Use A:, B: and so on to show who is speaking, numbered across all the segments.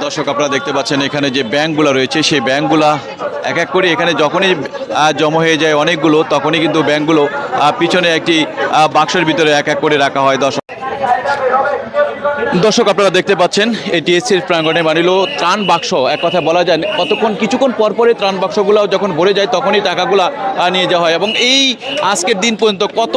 A: দর্শক আপনারা দেখতে পাচ্ছেন এখানে যে ব্যাংকগুলো রয়েছে সেই ব্যাংকগুলা এক এক করে এখানে যখনই জমা হয়ে যায় অনেকগুলো তখনই কিন্তু ব্যাংকগুলো আহ, পিছনে একটি বাক্সের ভিতরে এক এক করে রাখা হয়। দর্শক দর্শক আপনারা দেখতে পাচ্ছেন এই টিএসসির প্রাঙ্গণে মানিল ত্রাণ বাক্স। এক কথা বলা যায় কতক্ষণ কিছুক্ষণ পর পরে ত্রাণ বাক্সগুলো যখন ভরে যায় তখনই টাকাগুলো নিয়ে যাওয়া হয়। এবং এই আজকের দিন পর্যন্ত কত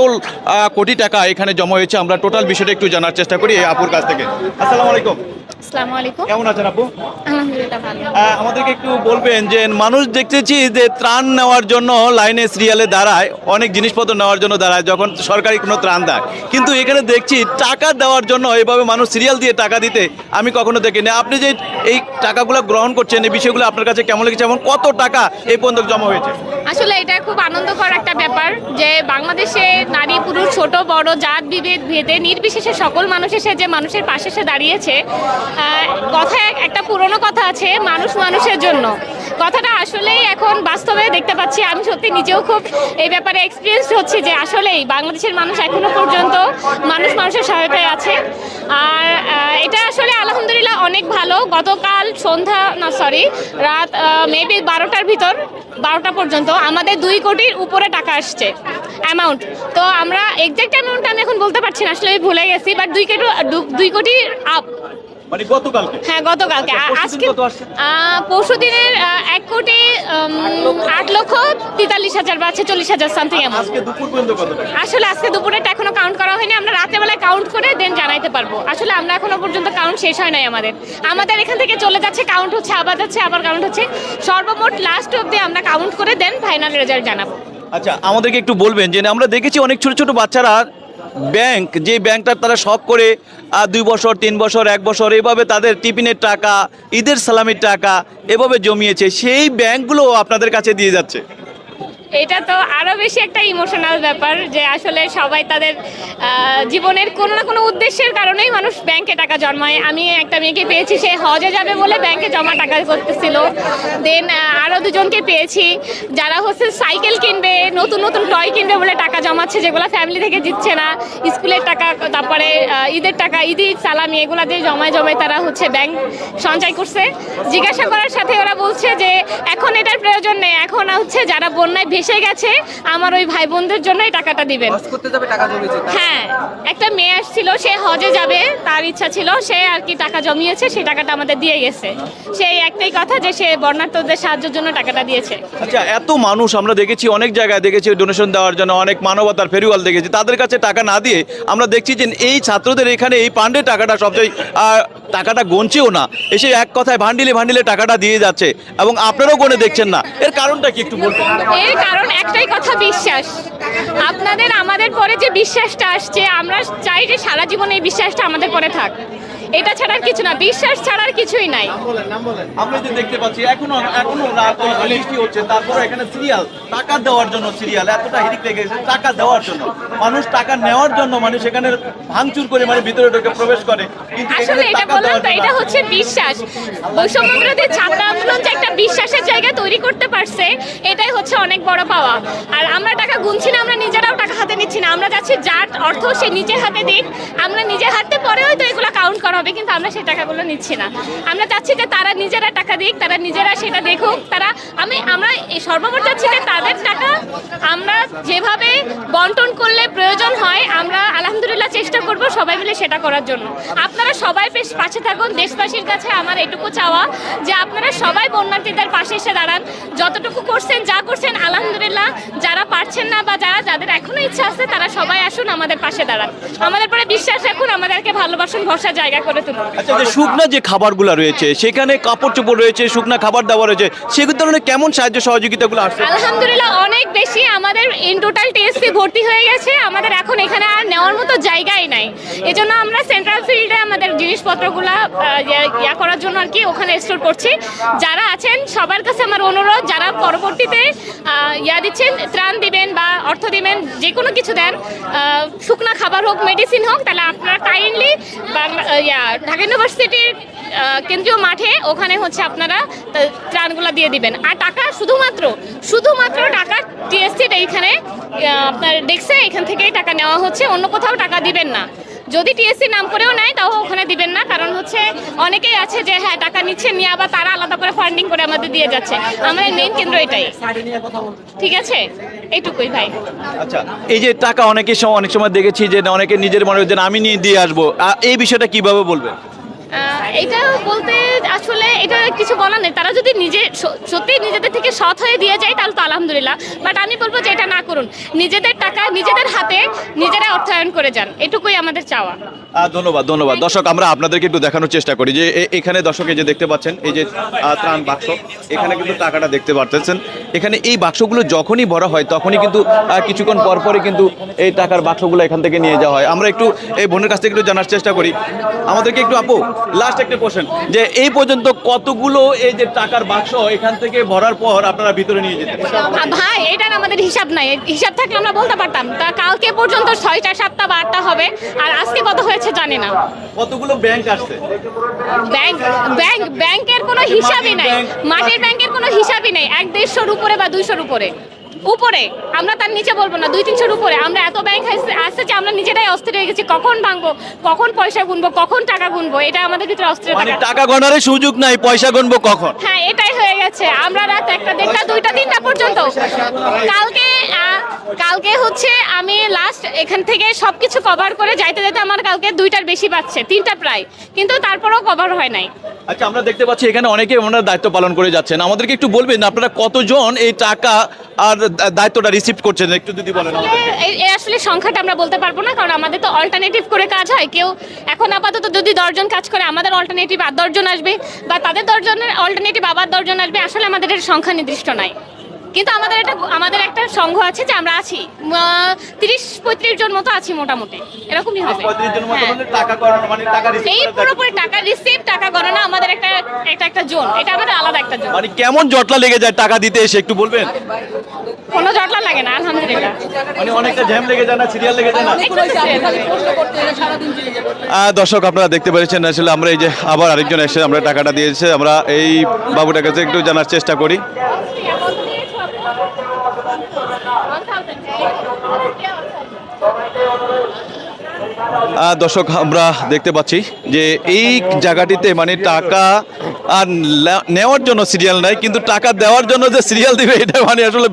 A: কোটি টাকা এখানে জমা হয়েছে আমরা টোটাল বিষয়টা একটু জানার চেষ্টা করি এই আপুর কাছ থেকে। আসসালামু আলাইকুম।
B: আসসালামু আলাইকুম।
A: কেমন আছেন আপু?
B: আলহামদুলিল্লাহ ভালো।
A: আমাদেরকে একটু বলবেন যে মানুষ দেখতেছি যে ত্রাণ নেওয়ার জন্য লাইনে সিরিয়ালে দাঁড়ায় অনেক জিনিসপত্র নেওয়ার জন্য দাঁড়ায় যখন সরকারি কোনো ত্রাণ দেয়। কিন্তু এখানে দেখছি টাকা দেওয়ার জন্য এভাবে মানুষ সিরিয়াল দিয়ে টাকা দিতে আমি কখনো দেখিনি। আপনি যে এই টাকাগুলো গ্রহণ করছেন, এই বিষয়গুলো আপনার কাছে কেমন লেগেছে এবং কত টাকা এই পর্যন্ত জমা হয়েছে?
B: আসলে এটা খুব আনন্দকর একটা ব্যাপার যে বাংলাদেশে নারী, পুরুষ, ছোট, বড়, জাত, বিভেদ, ভেদে নির্বিশেষে সকল মানুষ এসে যে মানুষের পাশে এসে দাঁড়িয়েছে কথায় একটা পুরনো কথা আছে, মানুষ মানুষের জন্য। কথাটা আসলেই এখন বাস্তবে দেখতে পাচ্ছি। আমি সত্যি নিজেও খুব এই ব্যাপারে এক্সপিরিয়েন্স হচ্ছে যে আসলেই বাংলাদেশের মানুষ এখনও পর্যন্ত মানুষ মানুষের সহায়তায় আছে। আর এটা আসলে আলহামদুলিল্লাহ অনেক ভালো। গতকাল সন্ধ্যা, না সরি রাত মেবি বারোটার ভিতর, বারোটা পর্যন্ত আমাদের দুই কোটির উপরে টাকা আসছে অ্যামাউন্ট তো আমরা এক্সাক্ট অ্যামাউন্ট আমি এখন বলতে পারছি না, আসলে আমি ভুলে গেছি বাট দুই কোটি দুই কোটির আপ
A: মানে গতকালকে?
B: হ্যাঁ গতকালকে।
A: আচ্ছা,
B: আজকে পরশু দিনের এক কোটি আট লক্ষ। তেতাল্লিশ হাজার বা ছেচল্লিশ হাজার সামথিং
A: আজকে দুপুর পর্যন্ত কত
B: আসলে আজকে দুপুরেটা এখনও কাউন্ট করা হয়নি। আমরা রাত্রেবেলায় কাউন্ট করে দেন জানাইতে পারব। আসলে আমরা এখনও পর্যন্ত কাউন্ট শেষ হয় নাই আমাদের। আমাদের এখান থেকে চলে যাচ্ছে কাউন্ট হচ্ছে আবার যাচ্ছে আবার কাউন্ট হচ্ছে। সর্বমোট লাস্ট অব্দি আমরা কাউন্ট করে দেন ফাইনাল রেজাল্ট জানাব।
A: আচ্ছা আমাদেরকে একটু বলবেন যে আমরা দেখেছি অনেক ছোট ছোট বাচ্চারা ব্যাংক যে ব্যাংকটা তারা সব করে দুই বছর, তিন বছর, এক বছর, এভাবে তাদের টিফিনের টাকা, ঈদের সালামির টাকা এভাবে জমিয়েছে, সেই ব্যাংকগুলো আপনাদের কাছে দিয়ে যাচ্ছে।
B: এটা তো আরও বেশি একটা ইমোশনাল ব্যাপার যে আসলে সবাই তাদের জীবনের কোনো না কোনো উদ্দেশ্যের কারণেই মানুষ ব্যাংকে টাকা জন্মায় আমি একটা মেয়েকে পেয়েছি, সে হজে যাবে বলে ব্যাংকে জমা টাকা করতেছিল। দেন আরও দুজনকে পেয়েছি, যারা হচ্ছে সাইকেল কিনবে, নতুন নতুন টয় কিনবে বলে টাকা জমাচ্ছে, যেগুলো ফ্যামিলি থেকে দিচ্ছে না। স্কুলের টাকা, তারপরে ঈদের টাকা, ঈদি সালামি, এগুলা দিয়ে জমায় জমায় তারা হচ্ছে ব্যাংক সঞ্চয় করছে। জিজ্ঞাসা করার সাথে ওরা বলছে যে, এখন এটার প্রয়োজন নেই। এখন হচ্ছে যারা বন্যায় ভেসে গেছে আমার ওই ভাই বোনদের জন্য এই টাকাটা দিবেন।
C: হজ করতে যাবে টাকা জমেছে তাই?
B: হ্যাঁ একটা মেয়ে আসছিল সে হজে যাবে তার ইচ্ছা ছিল সে আর কি টাকা জমিয়েছে সেই টাকাটা আমাদের দিয়ে গেছে। সেই একটাই কথা যে সে বর্ণার্থদের সাহায্যের জন্য টাকাটা দিয়েছে।
A: আচ্ছা এত মানুষ আমরা দেখেছি অনেক জায়গায় দেখেছি ডোনেশন দেওয়ার জন্য অনেক মানবতার ফেরিওয়াল দেখেছি তাদের কাছে টাকা না দিয়ে আমরা দেখছি যে এই ছাত্রদের এখানে এই পান্ডের টাকাটা সবচেয়ে টাকাটা গনছেও না এসে এক কথায় ভান্ডিলে ভান্ডিলে টাকাটা দিয়ে যাচ্ছে এবং আপনারাও গনে দেখছেন না। এর কারণটা কি একটু বলবেন
B: এর কারণ একটাই কথা বিশ্বাস। আপনাদের, আমাদের পরে যে বিশ্বাসটা আসছে, আমরা চাই যে সারা জীবন এই বিশ্বাসটা আমাদের পরে থাক। এটা ছাড়ার কিছু না বিশ্বাস ছাড়ার কিছুই নাই।
A: আমরা যে দেখতে পাচ্ছি এখনও এখনও রাত বৃষ্টি হচ্ছে তারপরে এখানে সিরিয়াল টাকা দেওয়ার জন্য সিরিয়াল এতটা হিরিক লেগে গেছে টাকা দেওয়ার জন্য। মানুষ টাকা নেওয়ার জন্য মানে সেখানে ভাঙচুর করে মানে ভিতরে ঢুকে প্রবেশ করে
B: আসলে
A: এখানে
B: এটা বললাম তো এটা হচ্ছে বিশ্বাস বৈষম্য বিরোধী ছাত্র আন্দোলন যে একটা বিশ্বাসের জায়গা তৈরি করতে পারছে এটাই হচ্ছে অনেক বড় পাওয়া। আর আমরা টাকা গুনছি না আমরা নিজেরাও টাকা হাতে নিচ্ছি না। আমরা যাচ্ছি যার অর্থ সে নিজের হাতে দিক আমরা নিজের হাতে পরে হয়তো এগুলো কাউন্ট করা হবে, কিন্তু আমরা সেই টাকাগুলো নিচ্ছি না। আমরা চাচ্ছি যে তারা নিজেরা টাকা দিক, তারা নিজেরা সেটা দেখুক, তারা, আমি, আমরা সর্বমোট চাচ্ছি যে তাদের টাকা আমরা যেভাবে বন্টন করলে প্রয়োজন হয়, আমরা আলহামদুলিল্লাহ চেষ্টা করব সবাই মিলে সেটা করার জন্য। আপনারা সবাই বেশ পাশে থাকুন, দেশবাসীর কাছে আমার এটুকু চাওয়া যে আপনারা সবাই বন্যার্থীদের পাশে এসে দাঁড়ান। যতটুকু করছেন, যা করছেন, আলহামদুলিল্লাহ, যারা পারছেন না বা যারা, যাদের এখনও ইচ্ছা আছে, তারা সবাই আসুন আমাদের পাশে দাঁড়ান। আমাদের পরে বিশ্বাস রাখুন, আমাদেরকে ভালোবাসুন, ভরসার জায়গা তুলুন
A: আচ্ছা যে শুকনা যে খাবারগুলো রয়েছে সেখানে কাপড় চোপড় রয়েছে শুকনা খাবার দেওয়া রয়েছে সেগুলো ধরনের কেমন সাহায্য সহযোগিতাগুলো আসছে?
B: আলহামদুলিল্লাহ অনেক বেশি। আমাদের ইন টোটাল টিএসসি ভর্তি হয়ে গেছে। আমাদের এখন এখানে আর নেওয়ার মতো জায়গাই নাই। এজন্য আমরা সেন্ট্রাল ফিল্ডে আমাদের জিনিসপত্রগুলো ইয়া করার জন্য আর কি ওখানে স্টোর করছি। যারা আছেন সবার কাছে আমার অনুরোধ যারা পরবর্তীতে আহ, ইয়া দিচ্ছেন ত্রাণ দিবেন অর্থ দিবেন, যে কোনো কিছু দেন। শুকনো খাবার হোক মেডিসিন হোক, তাহলে আপনারা কাইন্ডলি ঢাকা ইউনিভার্সিটির কেন্দ্রীয় মাঠে ওখানে হচ্ছে আপনারা ত্রাণগুলো দিয়ে দিবেন। আর টাকা শুধুমাত্র শুধুমাত্র টাকা টিএসসিটা এইখানে আপনার ডেস্কে এখান থেকেই টাকা নেওয়া হচ্ছে, অন্য কোথাও টাকা দিবেন না। যদি টিএসসি নাম করেও নেয় তাও ওখানে দিবেন না। কারণ হচ্ছে অনেকেই আছে যে হ্যাঁ টাকা নিচ্ছে নিয়ে আবার তারা আলাদা করে ফান্ডিং করে আমাদের দিয়ে যাচ্ছে। আমাদের মেইন কেন্দ্র এটাই। ঠিক আছে? এইটুকুই ভাই।
A: আচ্ছা এই যে টাকা অনেকের সময় অনেক সময় দেখেছি যে অনেকে নিজের মনে হয় যে আমি নিয়ে দিয়ে আসব। এই বিষয়টা কীভাবে বলবে
B: আহ, এটা বলতে আসলে এটা কিছু বলার নেই। তারা যদি নিজে সত্যি নিজেদের থেকে সৎ হয়ে দিয়ে যায় তাহলে তো আলহামদুলিল্লাহ। বাট আমি বলব যে এটা না করুন। নিজেদের টাকা নিজেদের হাতে নিজেরা অর্থায়ন করে যান। এটুকুই আমাদের চাওয়া।
A: ধন্যবাদ ধন্যবাদ। দর্শক, আমরা আপনাদেরকে একটু দেখানোর চেষ্টা করি যে এখানে দর্শক যে দেখতে পাচ্ছেন, এই যে ত্রাণ বাক্স, এখানে কিন্তু টাকাটা দেখতে পাচ্ছেন এখানে এই বাক্সগুলো যখনই ভরা হয়, তখনই কিন্তু কিছুক্ষণ পর পরই কিন্তু এই টাকার বাক্সগুলো এখান থেকে নিয়ে যাওয়া হয়। আমরা একটু এই বোনের কাছ থেকে একটু জানার চেষ্টা করি। আমাদেরকে একটু আপু লাস্ট একটা কোশ্চেন যে এই পর্যন্ত কতগুলো এই যে টাকার বাক্স এখান থেকে ভরার পর আপনারা ভিতরে নিয়ে
B: আহ, ভাই এটার আমাদের হিসাব নাই। হিসাব থাকলে আমরা বলতে পারতাম। তা কালকে পর্যন্ত ছয়টা সাতটা বা আটটা হবে আর আজকে কত হয়েছে জানি না।
A: কতগুলো ব্যাংক আসছে?
B: ব্যাংক ব্যাংক ব্যাংকের কোনো হিসাবই নাই। মাটির ব্যাংকের কোনো হিসাবই নাই। এক দেড়শোর উপরে বা দুইশোর উপরে। উপরে আমরা তার নিচে বলব না দুই তিনশোর উপরে। আমরা এত ব্যাংক আসছে যে আমরা নিজেরাই অস্থির হয়ে গেছি। কখন ভাঙবো? কখন পয়সা গুনবো? কখন টাকা গুনবো? এটা আমাদের ভিতরে অস্থির
A: মানে
B: টাকা
A: টাকা গণার সুযোগ নাই পয়সা গুনবো কখন?
B: হ্যাঁ এটাই হয়ে গেছে। আমরা রাত একটা দেড়টা দুইটা তিনটা পর্যন্ত। কালকে কালকে হচ্ছে আমি লাস্ট এখান থেকে সব কিছু কভার করে যাইতে যাইতে আমার কালকে দুইটার বেশি পাচ্ছে তিনটা প্রায়। কিন্তু তারপরেও কভার হয় নাই।
A: আচ্ছা আমরা দেখতে পাচ্ছি এখানে অনেকে ওনারা দায়িত্ব পালন করে যাচ্ছেন। আমাদেরকে একটু বলবেন আপনারা কতজন এই টাকা আর দায়িত্বটা রিসিভ করছেন? একটু যদি বলেন
B: এই- এই আসলে সংখ্যাটা আমরা বলতে পারব না কারণ আমাদের তো অল্টারনেটিভ করে কাজ হয়। কেউ এখন আপাতত যদি দশজন কাজ করে আমাদের অল্টারনেটিভ আর দশজন আসবে বা তাদের দশজনের অল্টারনেটিভ আবার দশজন আসবে আসলে আমাদের এর সংখ্যা নির্দিষ্ট নাই। কিন্তু আমাদের একটা আমাদের একটা সংঘ আছে যে আমরা আছি। তিরিশ পঁয়ত্রিশ জন মতো আছি মোটামুটি। এরকমই হবে। হ্যাঁ।
A: মানে মানে
B: এই পুরোপুরি টাকা রিসিভ টাকা গণনা আমাদের একটা এটা একটা জোন। এটা আমাদের আলাদা একটা জোন।
A: মানে কেমন জটলা লেগে যায় টাকা দিতে এসে একটু বলবেন?
B: কোনো জটলা লাগে না আলহামদুলিল্লাহ।
A: মানে অনেকটা জ্যাম লেগে যায় না সিরিয়াল লেগে যায় না? দর্শক আপনারা দেখতে পেরেছেন আসলে আমরা এই যে আবার আরেকজন এসে আমরা টাকাটা দিয়েছে। আমরা এই বাবুটার কাছে একটু জানার চেষ্টা করি। দর্শক, আমরা দেখতে পাচ্ছি যে এই জায়গাটিতে মানে টাকা আর নেওয়ার জন্য সিরিয়াল নাই, কিন্তু টাকা দেওয়ার জন্য যে সিরিয়াল দিবে, এটা মানে আসলে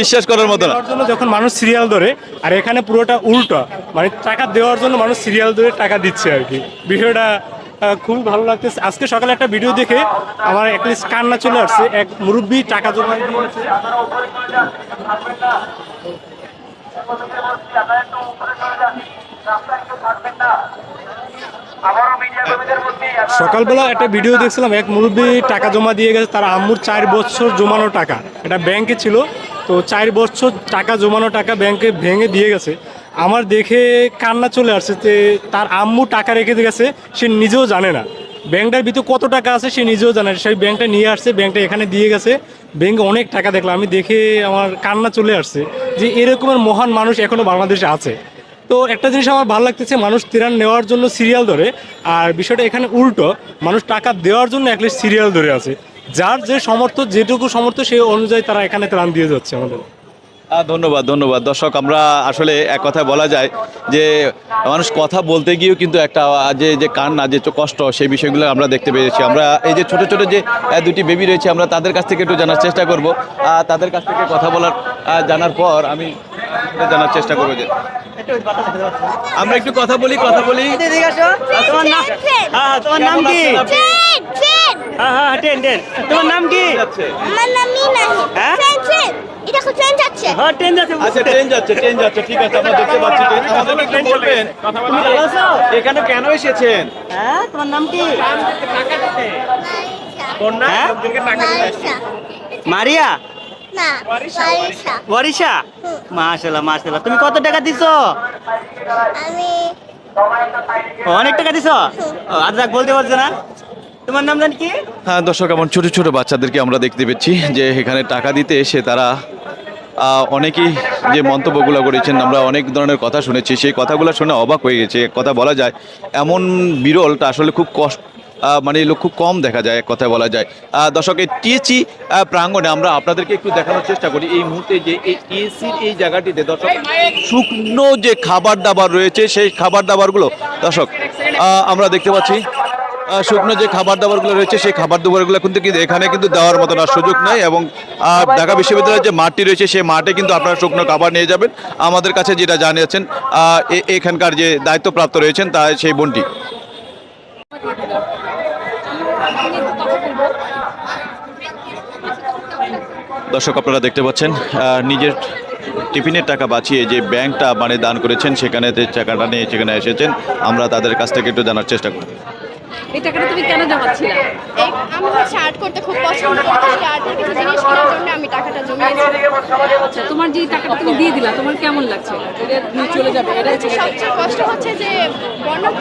A: বিশ্বাস করার মতো না।
C: যখন মানুষ সিরিয়াল ধরে, আর এখানে পুরোটা উল্টো মানে টাকা দেওয়ার জন্য মানুষ সিরিয়াল ধরে টাকা দিচ্ছে আর কি। বিষয়টা খুবই ভালো লাগতেছে। আজকে সকালে একটা ভিডিও দেখে আমার অ্যাটলিস্ট কান্না চলে আসছে। এক মুরব্বী টাকা জমা সকালবেলা একটা ভিডিও দেখছিলাম, এক মুরব্বী টাকা জমা দিয়ে গেছে। তার আম্মুর চার বছর জমানো টাকা। এটা ব্যাংকে ছিল। তো চার বছর টাকা জমানো টাকা ব্যাংকে ভেঙে দিয়ে গেছে। আমার দেখে কান্না চলে আসছে যে তার আম্মু টাকা রেখে গেছে, সে নিজেও জানে না। ব্যাংকটার ভিতরে কত টাকা আছে সে নিজেও জানে। সেই ব্যাংকটা নিয়ে আসছে, ব্যাংকটা এখানে দিয়ে গেছে। ব্যাংকে অনেক টাকা দেখলাম। আমি দেখে আমার কান্না চলে আসছে যে এরকমের মহান মানুষ এখনও বাংলাদেশে আছে। তো একটা জিনিস আমার ভালো লাগতেছে, মানুষ ত্রাণ নেওয়ার জন্য সিরিয়াল ধরে, আর বিষয়টা এখানে উল্টো, মানুষ টাকা দেওয়ার জন্য অ্যাটলিস্ট সিরিয়াল ধরে আছে। যার যে সমর্থ যেটুকু সমর্থ সেই অনুযায়ী তারা এখানে ত্রাণ দিয়ে যাচ্ছে আমাদের।
A: ধন্যবাদ ধন্যবাদ। দর্শক আমরা আসলে এক কথায় বলা যায় যে মানুষ কথা বলতে গিয়েও কিন্তু একটা যে যে কান্না যে কষ্ট সেই বিষয়গুলো আমরা দেখতে পেয়েছি। আমরা এই যে ছোট ছোট যে দুটি বেবি রয়েছে আমরা তাদের কাছ থেকে একটু জানার চেষ্টা করব। তাদের কাছ থেকে কথা বলার জানার পর আমি জানার চেষ্টা করব যে আমরা একটু কথা বলি কথা বলি।
D: তোমার নাম হ্যাঁ কি? হ্যাঁ হ্যাঁ তোমার নাম কি?
E: আমার নাম
D: হ্যাঁ?
E: ট্রেন ট্রেন এটা তো ট্রেন যাচ্ছে।
D: হ্যাঁ ট্রেন যাচ্ছে।
A: আচ্ছা ট্রেন যাচ্ছে ট্রেন যাচ্ছে ঠিক আছে আমরা দেখতে পাচ্ছি ট্রেন আমাদেরকে একটু বলবেন
D: তুমি
A: এখানে কেন এসেছেন?
D: হ্যাঁ তোমার নাম কি?
E: Marisa
D: Maria.
E: না মারিসা
D: বরিশা মাশাল্লাহ মাশাল্লাহ তুমি কত টাকা দিছো?
E: আমি
D: অনেক টাকা দিছো? আর যাক বলতে পারছ না। তোমার নাম জানি কি?
A: হ্যাঁ দর্শক এমন ছোট ছোট বাচ্চাদেরকে আমরা দেখতে পেয়েছি যে এখানে টাকা দিতে এসে তারা অনেকেই যে মন্তব্যগুলো করেছেন, আমরা অনেক ধরনের কথা শুনেছি, সেই কথাগুলো শুনে অবাক হয়ে গেছে। কথা বলা যায়, এমন বিরলটা আসলে খুব কষ্ট মানে লোক খুব কম দেখা যায়, এক কথায় বলা যায়। দর্শক, এই টিএসি প্রাঙ্গণে আমরা আপনাদেরকে একটু দেখানোর চেষ্টা করি। এই মুহূর্তে যে এই টিএসির এই জায়গাটিতে, দর্শক, শুকনো যে খাবার দাবার রয়েছে, সেই খাবার দাবারগুলো, দর্শক আমরা দেখতে পাচ্ছি শুকনো যে খাবার দাবারগুলো রয়েছে, সেই খাবার দাবারগুলো কিন্তু এখানে কিন্তু দেওয়ার মতন আর সুযোগ নাই এবং ঢাকা বিশ্ববিদ্যালয়ের যে মাঠটি রয়েছে, সেই মাঠে কিন্তু আপনারা শুকনো খাবার নিয়ে যাবেন। আমাদের কাছে যেটা জানিয়েছেন এখানকার যে দায়িত্বপ্রাপ্ত রয়েছেন, তা সেই বোনটি। দর্শক, আপনারা দেখতে পাচ্ছেন নিজের টিফিনের টাকা বাঁচিয়ে যে ব্যাংকটা মানে দান করেছেন সেখানে টাকাটা নিয়ে সেখানে এসেছেন। আমরা তাদের কাছ থেকে একটু জানার চেষ্টা করি
F: এই টাকাটা তুমি কেন জমাচ্ছিলে?
G: এই আমি হচ্ছে আর্ট করতে খুব পছন্দ করি আর্টের কিছু জিনিস কেনার জন্য আমি টাকাটা জমিয়েছি।
F: আচ্ছা তোমার যে টাকাটা তুমি দিয়ে দিলা তোমার কেমন লাগছে? চলে যাবে এটা
G: সবচেয়ে কষ্ট হচ্ছে যে বর্ণাঢ্য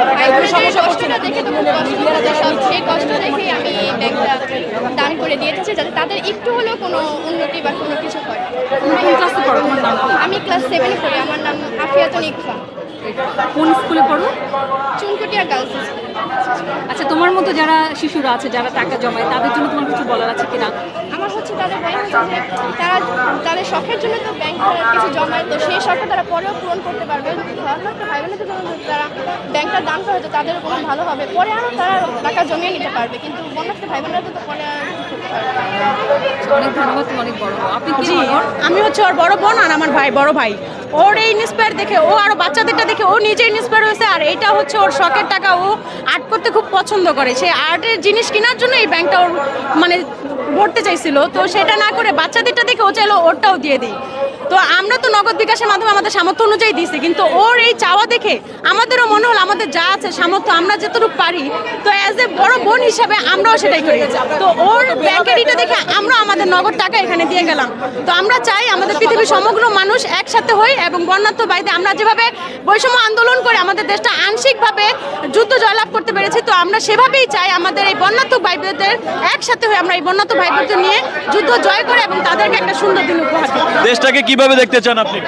G: কষ্টটা দেখে তো খুব কষ্ট হচ্ছে সব সেই কষ্ট দেখেই আমি ব্যাংকটা দান করে দিয়েছি যাতে তাদের একটু হলেও কোনো উন্নতি বা কোনো কিছু হয়? আমি ক্লাস সেভেনে পড়ি আমার নাম আফিয়াতুন ইকফা
F: কোন স্কুলে পড়ো?
G: Chunkutiya girls school.
F: আচ্ছা তোমার মতো যারা শিশুরা আছে যারা টাকা জমায় তাদের জন্য তোমার কিছু বলার আছে কিনা?
G: আমার হচ্ছে তাদের ব্যাংক যে তারা তাদের শখের জন্য তো ব্যাংক কিছু জমায় তো সেই শখটা তারা পরেও পূরণ করতে পারবে। ভাই বোনেদের জন্য তারা ব্যাংকটা দান করে তো তাদের কোনো ভালো হবে। পরে আরও তারা টাকা জমিয়ে নিতে পারবে। কিন্তু বন্যার্থ ভাই বোনেরা তো পরে
F: অনেক ধন্যবাদ তুমি অনেক বড় আপনি কি?
H: আমি হচ্ছে ওর বড় বোন আর আমার ভাই বড় ভাই। ওর এই ইন্সপায়ার দেখে ও আর বাচ্চাদেরটা দেখে ও নিজে ইন্সপায়ার হয়েছে আর এইটা হচ্ছে ওর শখের টাকা ও আর্ট করতে খুব পছন্দ করে। সে আর্টের জিনিস কেনার জন্য এই ব্যাংকটা ওর মানে ভরতে চাইছিল, তো সেটা না করে বাচ্চাদেরটা দেখে ও চাইলো ওরটাও দিয়ে দিই। তো আমরা তো নগদ বিকাশের মাধ্যমে আমাদের সামর্থ্য অনুযায়ী দিয়েছি, কিন্তু ওর এই চাওয়া দেখে আমাদেরও মনে হলো আমাদের যা আছে সামর্থ্য আমরা যতটুকু পারি, তো অ্যাজ এ বড় বোন হিসাবে আমরাও সেটাই করি। তো ওর ব্যাংকের এটা দেখে আমরা আমাদের নগদ টাকা এখানে দিয়ে গেলাম। তো আমরা চাই আমাদের পৃথিবীর সমগ্র মানুষ একসাথে হই এবং বর্ণাত্ম বাইতে আমরা যেভাবে বৈষম্য আন্দোলন করে আমাদের দেশটা আংশিকভাবে যুদ্ধ জয়লাভ করতে পেরেছি, তো আমরা সেভাবেই চাই আমাদের এই বন্যাত্ম ভাই বোনদের একসাথে হয়ে আমরা এই বন্যাত্ম ভাই নিয়ে যুদ্ধ জয় করে এবং তাদেরকে একটা সুন্দর দিন উপহার
A: দেশটাকে কীভাবে দেখতে চান আপনি?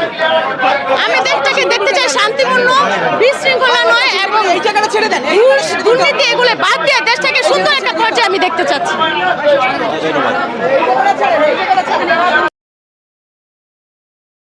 H: আমি দেশটাকে দেখতে চাই শান্তিপূর্ণ বিশৃঙ্খলা নয় এবং এই জায়গাটা ছেড়ে দেন। দুর্নীতি এগুলো বাদ দিয়ে দেশটাকে সুন্দর একটা পর্যায়ে আমি দেখতে চাচ্ছি।
A: ধন্যবাদ।